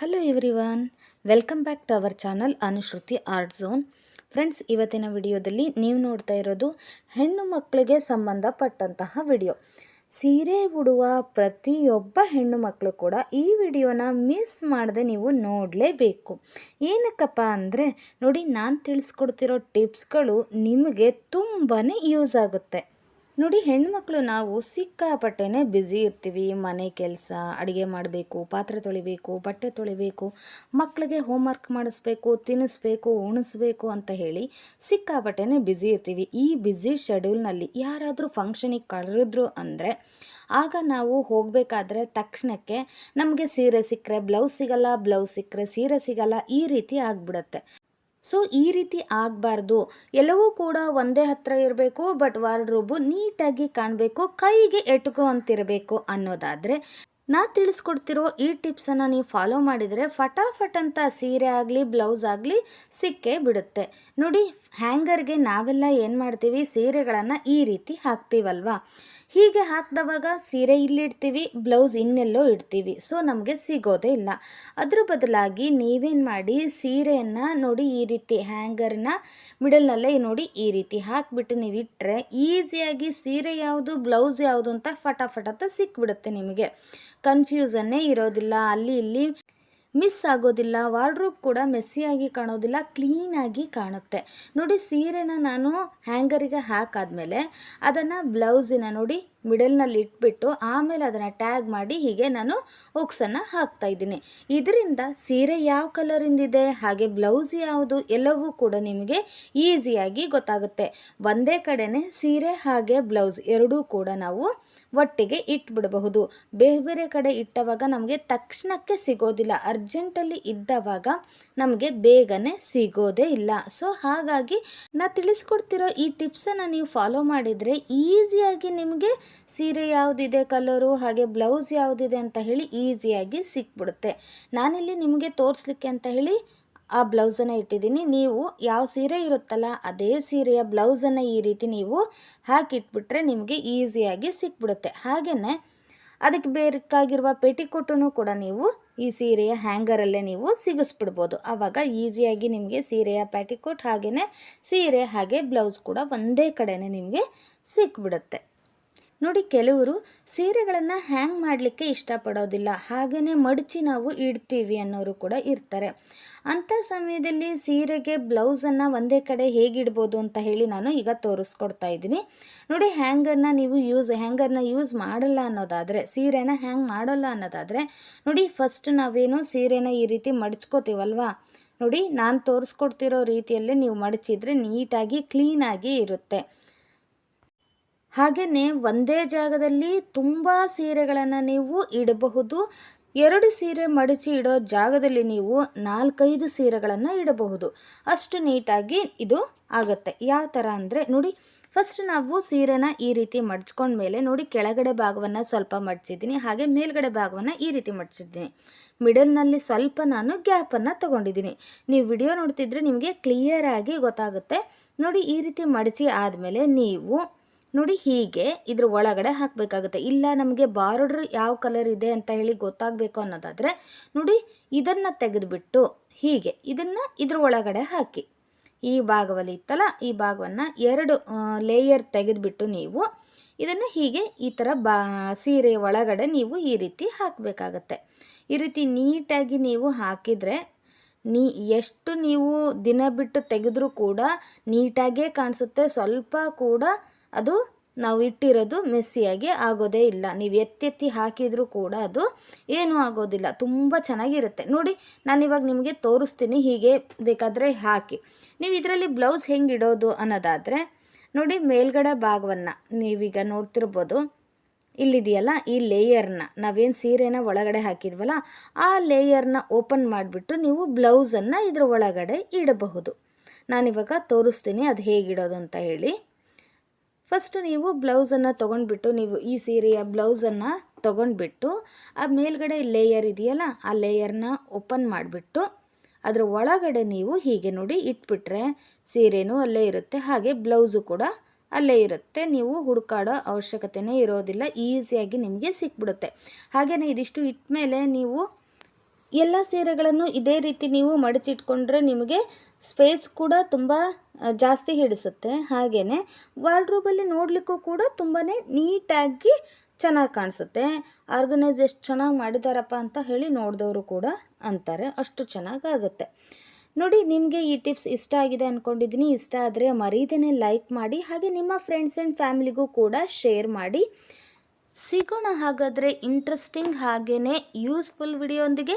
Hello everyone welcome back to our channel Anushruti art zone friends ಇವತ್ತಿನ ವಿಡಿಯೋದಲ್ಲಿ ನೀವು ನೋಡ್ತಾ ಇರೋದು ಹೆಣ್ಣು ಮಕ್ಕಳಿಗೆ ಸಂಬಂಧಪಟ್ಟಂತಹ ವಿಡಿಯೋ. ಸೀರೆ ಉಡುವ ಪ್ರತಿಯೊಬ್ಬ ಹೆಣ್ಣು ಮಕ್ಕಳು ಕೂಡ ಈ ವಿಡಿಯೋನ ಮಿಸ್ ಮಾಡದೆ ನೀವು ನೋಡಲೇಬೇಕು. ಏನಕ್ಕಪ್ಪ ಅಂದರೆ, ನೋಡಿ, ನಾನು ತಿಳಿಸ್ಕೊಡ್ತಿರೋ ಟಿಪ್ಸ್ಗಳು ನಿಮಗೆ ತುಂಬಾ ಯೂಸ್ ಆಗುತ್ತೆ. ನೋಡಿ ಹೆಣ್ಮಕ್ಳು ನಾವು ಸಿಕ್ಕಾಪಟ್ಟೆನೇ ಬ್ಯುಸಿ ಇರ್ತೀವಿ. ಮನೆ ಕೆಲಸ, ಅಡುಗೆ ಮಾಡಬೇಕು, ಪಾತ್ರೆ ತೊಳಿಬೇಕು, ಬಟ್ಟೆ ತೊಳಿಬೇಕು ಮಕ್ಕಳಿಗೆ ಹೋಮ್ವರ್ಕ್ ಮಾಡಿಸ್ಬೇಕು, ತಿನ್ನಿಸ್ಬೇಕು, ಉಣಿಸ್ಬೇಕು ಅಂತ ಹೇಳಿ ಸಿಕ್ಕಾಪಟ್ಟೆನೇ ಬ್ಯುಸಿ ಇರ್ತೀವಿ. ಈ ಬ್ಯುಸಿ ಶೆಡ್ಯೂಲ್ನಲ್ಲಿ ಯಾರಾದರೂ ಫಂಕ್ಷನಿಗೆ ಕಳೆದ್ರು ಅಂದರೆ ಆಗ ನಾವು ಹೋಗಬೇಕಾದ್ರೆ ತಕ್ಷಣಕ್ಕೆ ನಮಗೆ ಸೀರೆ ಸಿಕ್ಕರೆ ಬ್ಲೌಸ್ ಸಿಗಲ್ಲ ಬ್ಲೌಸ್ ಸಿಕ್ಕರೆ ಸೀರೆ ಸಿಗಲ್ಲ, ಈ ರೀತಿ ಆಗಿಬಿಡುತ್ತೆ. ಸೊ ಈ ರೀತಿ ಆಗಬಾರ್ದು. ಎಲ್ಲವೂ ಕೂಡ ಒಂದೇ ಹತ್ರ ಇರಬೇಕು ಬಟ್ ವಾರ್ಡ್ರೋಬು ನೀಟಾಗಿ ಕಾಣಬೇಕು, ಕೈಗೆ ಎಟುಕೋ ಅಂತಿರಬೇಕು ಅನ್ನೋದಾದರೆ ನಾ ತಿಳಿಸ್ಕೊಡ್ತಿರೋ ಈ ಟಿಪ್ಸನ್ನು ನೀವು ಫಾಲೋ ಮಾಡಿದರೆ, ಫಟಾಫಟ್ ಅಂತ ಸೀರೆ ಆಗಲಿ ಬ್ಲೌಸ್ ಆಗಲಿ ಸಿಕ್ಕೇ ಬಿಡುತ್ತೆ. ನೋಡಿ ಹ್ಯಾಂಗರ್ಗೆ ನಾವೆಲ್ಲ ಏನು ಮಾಡ್ತೀವಿ? ಸೀರೆಗಳನ್ನು ಈ ರೀತಿ ಹಾಕ್ತೀವಲ್ವ? ಹೀಗೆ ಹಾಕಿದವಾಗ ಸೀರೆ ಇಲ್ಲಿಡ್ತೀವಿ, ಬ್ಲೌಸ್ ಇನ್ನೆಲ್ಲೋ ಇಡ್ತೀವಿ. ಸೊ, ನಮಗೆ ಸಿಗೋದೇ ಇಲ್ಲ. ಅದ್ರ ಬದಲಾಗಿ ನೀವೇನು ಮಾಡಿ ಸೀರೆಯನ್ನು ನೋಡಿ ಈ ರೀತಿ ಹ್ಯಾಂಗರ್ನ ಮಿಡಲ್ನಲ್ಲೇ ನೋಡಿ ಈ ರೀತಿ ಹಾಕಿಬಿಟ್ಟು ನೀವು ಇಟ್ಟರೆ ಈಸಿಯಾಗಿ ಸೀರೆ ಯಾವುದು, ಬ್ಲೌಸ್ ಯಾವುದು ಅಂತ ಫಟಾಫಟ್ ಅಂತ ಸಿಕ್ಬಿಡುತ್ತೆ ನಿಮಗೆ. ಕನ್ಫ್ಯೂಸನ್ನೇ ಇರೋದಿಲ್ಲ. ಅಲ್ಲಿ ಇಲ್ಲಿ ಮಿಸ್ ಆಗೋದಿಲ್ಲ ವಾರ್ಡ್ರೋಬ್ ಕೂಡ ಮೆಸ್ಸಿಯಾಗಿ ಕಾಣೋದಿಲ್ಲ ಕ್ಲೀನಾಗಿ ಕಾಣುತ್ತೆ. ನೋಡಿ ಸೀರೆನ ನಾನು ಹ್ಯಾಂಗರಿಗೆ ಹಾಕಾದ್ಮೇಲೆ ಅದನ್ನು ಬ್ಲೌಸಿನ ನೋಡಿ ಮಿಡಲ್ನಲ್ಲಿ ಇಟ್ಬಿಟ್ಟು ಆಮೇಲೆ ಅದನ್ನು ಟ್ಯಾಗ್ ಮಾಡಿ ಹೀಗೆ ನಾನು ಹುಕ್ಸನ್ನು ಹಾಕ್ತಾ ಇದ್ದೀನಿ. ಇದರಿಂದ ಸೀರೆ ಯಾವ ಕಲರಿಂದಿದೆ ಹಾಗೆ ಬ್ಲೌಸ್ ಯಾವುದು, ಎಲ್ಲವೂ ಕೂಡ ನಿಮಗೆ ಈಸಿಯಾಗಿ ಗೊತ್ತಾಗುತ್ತೆ. ಒಂದೇ ಕಡೆನೇ ಸೀರೆ ಹಾಗೆ ಬ್ಲೌಸ್ ಎರಡೂ ಕೂಡ ನಾವು ಒಟ್ಟಿಗೆ ಇಟ್ಬಿಡಬಹುದು. ಬೇರೆ ಬೇರೆ ಕಡೆ ಇಟ್ಟವಾಗ ನಮಗೆ ತಕ್ಷಣಕ್ಕೆ ಸಿಗೋದಿಲ್ಲ. ಅರ್ಜೆಂಟಲ್ಲಿ ಇದ್ದವಾಗ ನಮಗೆ ಬೇಗನೆ ಸಿಗೋದೇ ಇಲ್ಲ. ಸೊ ಹಾಗಾಗಿ ನಾ ತಿಳಿಸ್ಕೊಡ್ತಿರೋ ಈ ಟಿಪ್ಸನ್ನು ನೀವು ಫಾಲೋ ಮಾಡಿದರೆ ಈಸಿಯಾಗಿ ನಿಮಗೆ ಸೀರೆ ಯಾವುದಿದೆ ಕಲರು, ಹಾಗೆ ಬ್ಲೌಸ್ ಯಾವುದಿದೆ ಅಂತ ಹೇಳಿ ಈಸಿಯಾಗಿ ಸಿಕ್ಬಿಡುತ್ತೆ. ನಾನಿಲ್ಲಿ ನಿಮಗೆ ತೋರಿಸ್ಲಿಕ್ಕೆ ಅಂತ ಹೇಳಿ ಆ ಬ್ಲೌಸನ್ನು ಇಟ್ಟಿದ್ದೀನಿ. ನೀವು ಯಾವ ಸೀರೆ ಇರುತ್ತಲ್ಲ ಅದೇ ಸೀರೆಯ ಬ್ಲೌಸನ್ನು ಈ ರೀತಿ ನೀವು ಹಾಕಿಟ್ಬಿಟ್ರೆ ನಿಮಗೆ ಈಸಿಯಾಗಿ ಸಿಕ್ಬಿಡುತ್ತೆ. ಹಾಗೆಯೇ ಅದಕ್ಕೆ ಬೇಕಾಗಿರುವ ಪೆಟಿಕೋಟನ್ನು ಕೂಡ ನೀವು ಈ ಸೀರೆಯ ಹ್ಯಾಂಗರಲ್ಲೇ ನೀವು ಸಿಗಿಸ್ಬಿಡ್ಬೋದು. ಆವಾಗ ಈಸಿಯಾಗಿ ನಿಮಗೆ ಸೀರೆಯ ಪ್ಯಾಟಿಕೋಟ್ ಹಾಗೆಯೇ ಸೀರೆ ಹಾಗೆ ಬ್ಲೌಸ್ ಕೂಡ ಒಂದೇ ಕಡೆನೇ ನಿಮಗೆ ಸಿಕ್ಬಿಡುತ್ತೆ. ನೋಡಿ, ಕೆಲವರು ಸೀರೆಗಳನ್ನು ಹ್ಯಾಂಗ್ ಮಾಡಲಿಕ್ಕೆ ಇಷ್ಟಪಡೋದಿಲ್ಲ. ಹಾಗೆಯೇ ಮಡಚಿ ನಾವು ಇಡ್ತೀವಿ ಅನ್ನೋರು ಕೂಡ ಇರ್ತಾರೆ. ಅಂಥ ಸಮಯದಲ್ಲಿ ಸೀರೆಗೆ ಬ್ಲೌಸನ್ನು ಒಂದೇ ಕಡೆ ಹೇಗಿಡ್ಬೋದು ಅಂತ ಹೇಳಿ ನಾನು ಈಗ ತೋರಿಸ್ಕೊಡ್ತಾ ಇದ್ದೀನಿ. ನೋಡಿ ಹ್ಯಾಂಗರ್ನ ನೀವು ಯೂಸ್ ಹ್ಯಾಂಗರ್ನ ಯೂಸ್ ಮಾಡಲ್ಲ ಅನ್ನೋದಾದರೆ, ಸೀರೆನ ಹ್ಯಾಂಗ್ ಮಾಡೋಲ್ಲ ಅನ್ನೋದಾದರೆ, ನೋಡಿ ಫಸ್ಟ್ ನಾವೇನು ಸೀರೆನ ಈ ರೀತಿ ಮಡಚ್ಕೋತೀವಲ್ವಾ? ನೋಡಿ, ನಾನು ತೋರಿಸ್ಕೊಡ್ತಿರೋ ರೀತಿಯಲ್ಲೇ ನೀವು ಮಡಚಿದ್ರೆ ನೀಟಾಗಿ ಕ್ಲೀನಾಗಿ ಇರುತ್ತೆ. ಹಾಗೆಯೇ ಒಂದೇ ಜಾಗದಲ್ಲಿ ತುಂಬ ಸೀರೆಗಳನ್ನು ನೀವು ಇಡಬಹುದು. ಎರಡು ಸೀರೆ ಮಡಚಿ ಇಡೋ ಜಾಗದಲ್ಲಿ ನೀವು ನಾಲ್ಕೈದು ಸೀರೆಗಳನ್ನು ಇಡಬಹುದು. ಅಷ್ಟು ನೀಟಾಗಿ ಇದು ಆಗುತ್ತೆ. ಯಾವ ಥರ ಅಂದರೆ ನೋಡಿ ಫಸ್ಟ್ ನಾವು ಸೀರೆನ ಈ ರೀತಿ ಮಡ್ಚ್ಕೊಂಡ್ಮೇಲೆ ನೋಡಿ, ಕೆಳಗಡೆ ಭಾಗವನ್ನು ಸ್ವಲ್ಪ ಮಡಚಿದ್ದೀನಿ, ಹಾಗೆ ಮೇಲ್ಗಡೆ ಭಾಗವನ್ನು ಈ ರೀತಿ ಮಡಚಿದ್ದೀನಿ. ಮಿಡಲ್ನಲ್ಲಿ ಸ್ವಲ್ಪ ನಾನು ಗ್ಯಾಪನ್ನು ತೊಗೊಂಡಿದ್ದೀನಿ. ನೀವು ವಿಡಿಯೋ ನೋಡ್ತಿದ್ರೆ ನಿಮಗೆ ಕ್ಲಿಯರಾಗಿ ಗೊತ್ತಾಗುತ್ತೆ. ನೋಡಿ, ಈ ರೀತಿ ಮಡಚಿ ಆದಮೇಲೆ ನೀವು ನೋಡಿ ಹೀಗೆ ಇದ್ರ ಒಳಗಡೆ ಹಾಕಬೇಕಾಗುತ್ತೆ. ಇಲ್ಲ ನಮಗೆ ಬಾರ್ಡ್ರ್ ಯಾವ ಕಲರ್ ಇದೆ ಅಂತ ಹೇಳಿ ಗೊತ್ತಾಗಬೇಕು ಅನ್ನೋದಾದರೆ ನೋಡಿ ಇದನ್ನು ತೆಗೆದುಬಿಟ್ಟು ಹೀಗೆ ಇದನ್ನು ಇದ್ರ ಒಳಗಡೆ ಹಾಕಿ. ಈ ಭಾಗವಲ್ಲಿ ಇತ್ತಲ್ಲ, ಈ ಭಾಗವನ್ನು ಎರಡು ಲೇಯರ್ ತೆಗೆದುಬಿಟ್ಟು ನೀವು ಇದನ್ನು ಹೀಗೆ ಈ ಥರ ಬಾ, ಸೀರೆ ಒಳಗಡೆ ನೀವು ಈ ರೀತಿ ಹಾಕಬೇಕಾಗತ್ತೆ. ಈ ರೀತಿ ನೀಟಾಗಿ ನೀವು ಹಾಕಿದರೆ ನೀ, ಎಷ್ಟು ನೀವು ದಿನ ಬಿಟ್ಟು ತೆಗೆದ್ರೂ ಕೂಡ ನೀಟಾಗೇ ಕಾಣಿಸುತ್ತೆ, ಸ್ವಲ್ಪ ಕೂಡ ಅದು ನಾವು ಇಟ್ಟಿರೋದು ಮೆಸ್ಸಿಯಾಗಿ ಆಗೋದೇ ಇಲ್ಲ. ನೀವು ಎತ್ತೆತ್ತಿ ಹಾಕಿದರೂ ಕೂಡ ಅದು ಏನೂ ಆಗೋದಿಲ್ಲ. ತುಂಬ ಚೆನ್ನಾಗಿರುತ್ತೆ. ನೋಡಿ, ನಾನು ಇವಾಗ ನಿಮಗೆ ತೋರಿಸ್ತೀನಿ. ಹೀಗೆ ಬೇಕಾದರೆ ಹಾಕಿ. ನೀವು ಇದರಲ್ಲಿ ಬ್ಲೌಸ್ ಹೆಂಗೆ ಇಡೋದು ಅನ್ನೋದಾದರೆ, ನೋಡಿ, ಮೇಲ್ಗಡೆ ಭಾಗವನ್ನು ನೀವೀಗ ನೋಡ್ತಿರ್ಬೋದು. ಇಲ್ಲಿದೆಯಲ್ಲ, ಈ ಲೇಯರ್ನ. ನಾವೇನು ಸೀರೆನ ಒಳಗಡೆ ಹಾಕಿದ್ವಲ್ಲ, ಆ ಲೇಯರ್ನ ಓಪನ್ ಮಾಡಿಬಿಟ್ಟು ನೀವು ಬ್ಲೌಸನ್ನು ಇದ್ರ ಒಳಗಡೆ ಇಡಬಹುದು. ನಾನಿವಾಗ ತೋರಿಸ್ತೀನಿ ಅದು ಹೇಗಿಡೋದು ಅಂತ ಹೇಳಿ. ಫಸ್ಟ್ ನೀವು ಬ್ಲೌಸನ್ನು ತೊಗೊಂಡ್ಬಿಟ್ಟು ನೀವು ಈ ಸೀರೆಯ ಬ್ಲೌಸನ್ನು ತೊಗೊಂಡ್ಬಿಟ್ಟು, ಆ ಮೇಲ್ಗಡೆ ಲೇಯರ್ ಇದೆಯಲ್ಲ, ಆ ಲೇಯರ್ನ ಓಪನ್ ಮಾಡಿಬಿಟ್ಟು, ಅದರ ಒಳಗಡೆ ನೀವು ಹೀಗೆ ನೋಡಿ ಇಟ್ಬಿಟ್ರೆ ಸೀರೆನೂ ಅಲ್ಲೇ ಇರುತ್ತೆ, ಹಾಗೆ ಬ್ಲೌಸು ಕೂಡ ಅಲ್ಲೇ ಇರುತ್ತೆ. ನೀವು ಹುಡುಕಾಡೋ ಅವಶ್ಯಕತೆಯೇ ಇರೋದಿಲ್ಲ ಈಸಿಯಾಗಿ ನಿಮಗೆ ಸಿಕ್ಬಿಡುತ್ತೆ. ಹಾಗೆಯೇ ಇದಿಷ್ಟು ಇಟ್ಟ ಮೇಲೆ ನೀವು ಎಲ್ಲ ಸೀರೆಗಳನ್ನು ಇದೇ ರೀತಿ ನೀವು ಮಡಚಿಟ್ಕೊಂಡ್ರೆ ನಿಮಗೆ ಸ್ಪೇಸ್ ಕೂಡ ತುಂಬ ಜಾಸ್ತಿ ಹಿಡಿಸುತ್ತೆ. ಹಾಗೆಯೇ ವಾರ್ಡ್ರೋಬಲ್ಲಿ ನೋಡಲಿಕ್ಕೂ ಕೂಡ ತುಂಬಾ ನೀಟಾಗಿ ಚೆನ್ನಾಗಿ ಕಾಣಿಸುತ್ತೆ. ಆರ್ಗನೈಸ್ ಎಷ್ಟು ಚೆನ್ನಾಗಿ ಮಾಡಿದಾರಪ್ಪ ಅಂತ ಹೇಳಿ ನೋಡಿದವರು ಕೂಡ ಅಂತಾರೆ. ಅಷ್ಟು ಚೆನ್ನಾಗಾಗುತ್ತೆ ನೋಡಿ, ನಿಮಗೆ ಈ ಟಿಪ್ಸ್ ಇಷ್ಟ ಆಗಿದೆ ಅಂದ್ಕೊಂಡಿದ್ದೀನಿ ಇಷ್ಟ ಆದರೆ ಮರೀದೇನೆ ಲೈಕ್ ಮಾಡಿ, ಹಾಗೆ ನಿಮ್ಮ ಫ್ರೆಂಡ್ಸ್ ಆ್ಯಂಡ್ ಫ್ಯಾಮಿಲಿಗೂ ಕೂಡ ಶೇರ್ ಮಾಡಿ. ಸಿಗೋಣ ಹಾಗಾದರೆ ಇಂಟ್ರೆಸ್ಟಿಂಗ್ ಹಾಗೆಯೇ ಯೂಸ್ಫುಲ್ ವಿಡಿಯೋಂದಿಗೆ